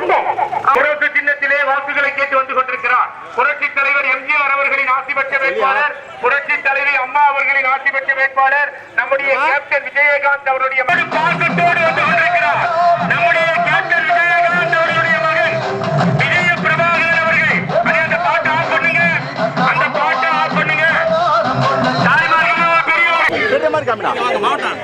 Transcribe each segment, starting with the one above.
புரட்சி சின்னத்திலே வாக்குகளை கேட்டு வந்து கொண்டிருக்கிறார். புரட்சி தலைவர் எம்ஜிஆர் அவர்களின் ஆட்சி பெற்ற வேட்பாளர் புரட்சி தலைவி அம்மா அவர்களின் ஆட்சி பெற்ற வேட்பாளர் நம்முடைய கேப்டன் விஜயகாந்த் அவருடைய மகன். வந்து கொண்டிருக்கிறார். நம்முடைய கேப்டன் அவருடைய மகன் விஜய பிரபாகரன் அவர்கள். அந்த பாட்டை ஆஃப் பண்ணுங்க. அந்த பாட்டை ஆஃப் பண்ணுங்க. பெரியவர் மாவட்டம்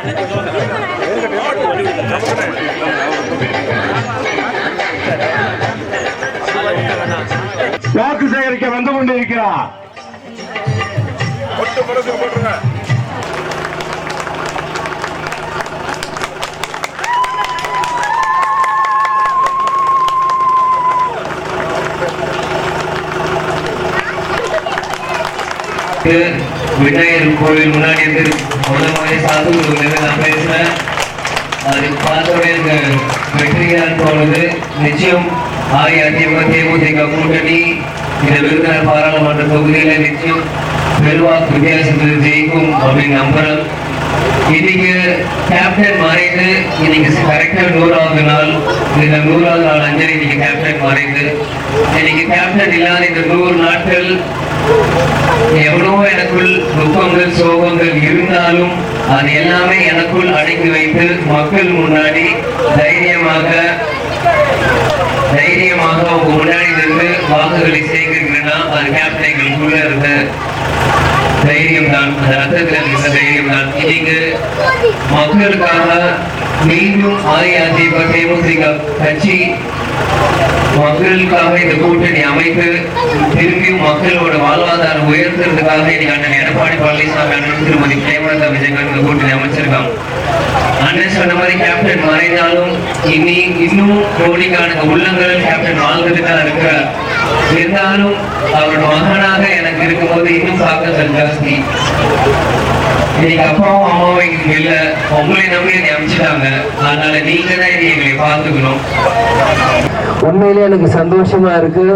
கொண்டிருக்கிறார் விநாயகர் கோவில் முன்னாடி முதல் முறை சாதுகுரு நான் பேசுறேன். அது பார்த்தோடனே எனக்கு வெற்றியாக தோணுது நிச்சயம் அஇஅதிமுக தேமுதிக கூட்டணி இந்த விருதுநகர் பாராளுமன்ற தொகுதியில நிச்சயம் பெருவாக்கு வித்தியாசத்தில் ஜெயிக்கும் அப்படின்னு நம்புறோம். இன்னைக்கு கேப்டன் மாறிட்டு இன்னைக்கு கரெக்டா நூறாவது நாள் இந்த நூறாவது நாள் அஞ்சலி இன்னைக்கு கேப்டன் மாறிட்டு. இன்னைக்கு கேப்டன் இல்லாத இந்த நூறு நாட்கள் எவ்வளவோ எனக்குள் துக்கங்கள் சோகங்கள் இருந்தாலும் அது எல்லாமே எனக்குள் அடங்கி வைத்து மக்கள் முன்னாடி தைரியமாக தைரியமாக அவங்க முன்னாடி நின்று வாக்குகளை சேர்க்கிறீங்கன்னா அது கேப்டன் எங்களுக்குள்ள இருந்த தைரியம் தான் அந்த ரத்தத்தில் இருந்த தைரியம் தான் நீங்க மக்களுக்காக மீண்டும் அஇஅதிமுக தேமுதிக கட்சி மக்களுக்காக இந்த கூட்டணி அமைத்து திரும்பியும் மக்களோட வாழ்வாதாரம் உயர்த்துறதுக்காக இன்னைக்கு அண்ணன் எடப்பாடி பழனிசாமி அண்ணன் திருமதி பிரேமலதா விஜயகாந்த் இந்த கூட்டணி அமைச்சிருக்காங்க. அண்ணன் சொன்ன மாதிரி கேப்டன் மறைந்தாலும் இனி இன்னும் கோடிக்கான உள்ளங்கள் கேப்டன் வாழ்ந்துட்டு தான் இருக்கிறார் இருந்தாலும் அவரோட மகனாக எனக்கு இருக்கும்போது இன்னும் தாக்கங்கள் ஜாஸ்தி இன்னைக்கு அப்பாவும் அம்மாவும் எங்களுக்கு இல்ல. உங்களை நம்பி என்னை அமைச்சிட்டாங்க. அதனால நீங்க தான் இனி எங்களை பார்த்துக்கணும். உண்மையிலே எனக்கு சந்தோஷமா இருக்கு.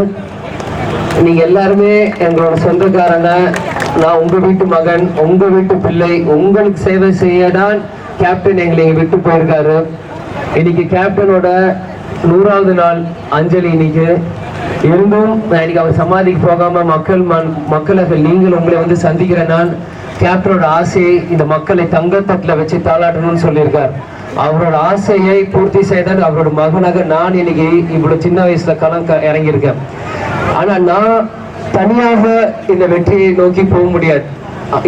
நீங்க எல்லாருமே எங்களோட சொந்தக்காரங்க. நான் உங்க வீட்டு மகன் உங்க வீட்டு பிள்ளை. உங்களுக்கு சேவை செய்ய தான் கேப்டன் எங்களை விட்டு போயிருக்காரு. இன்னைக்கு கேப்டனோட நூறாவது நாள் அஞ்சலி இன்னைக்கு. இருந்தும் நான் இன்னைக்கு அவர் சமாதிக்கு போகாம மக்கள் மன்- மக்களர்கள் நீங்கள் உங்களை வந்து சந்திக்கிற நான் கேப்டனோட ஆசையை இந்த மக்களை தங்கத்தட்டில் வச்சு தாளாட்டணும்னு சொல்லியிருக்கார். அவரோட ஆசையை பூர்த்தி செய்தால் அவரோட மகனாக நான் இன்னைக்கு இவ்வளவு சின்ன வயசுல களம் க- இறங்கியிருக்கேன். ஆனா நான் தனியாக இந்த வெற்றியை நோக்கி போக முடியாது.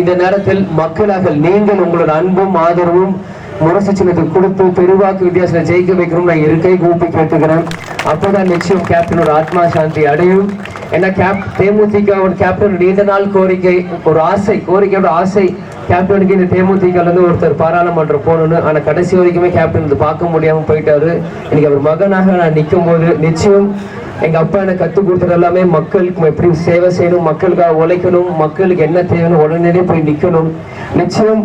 இந்த நேரத்தில் மக்களாக நீங்கள் உங்களோட அன்பும் ஆதரவும் முரசு சின்னத்துக்கு கொடுத்து பெருவாக்கு வித்தியாசம் ஜெயிக்க வைக்கணும் நான் இருக்கை கூப்பி கேட்டுக்கிறேன். அப்போதான் நிச்சயம் கேப்டனோட ஆத்மா சாந்தி அடையும். ஏன்னா கேப் தேமுதிக கேப்டன் நீண்ட நாள் கோரிக்கை ஒரு ஆசை கோரிக்கையோட ஆசை. கேப்டனுக்கு இந்த தேமுதிகலேருந்து ஒருத்தர் பாராளுமன்றம் போகணும்னு ஆனால் கடைசி வரைக்குமே கேப்டன் இது பார்க்க முடியாமல் போயிட்டாரு. இன்னைக்கு அவர் மகனாக நான் நிற்கும் போது நிச்சயம் எங்கள் அப்பா எனக்கு கற்றுக் கொடுத்தது எல்லாமே மக்களுக்கு எப்படி சேவை செய்யணும் மக்களுக்காக உழைக்கணும் மக்களுக்கு என்ன தேவைன்னு உடனே போய் நிற்கணும் நிச்சயம்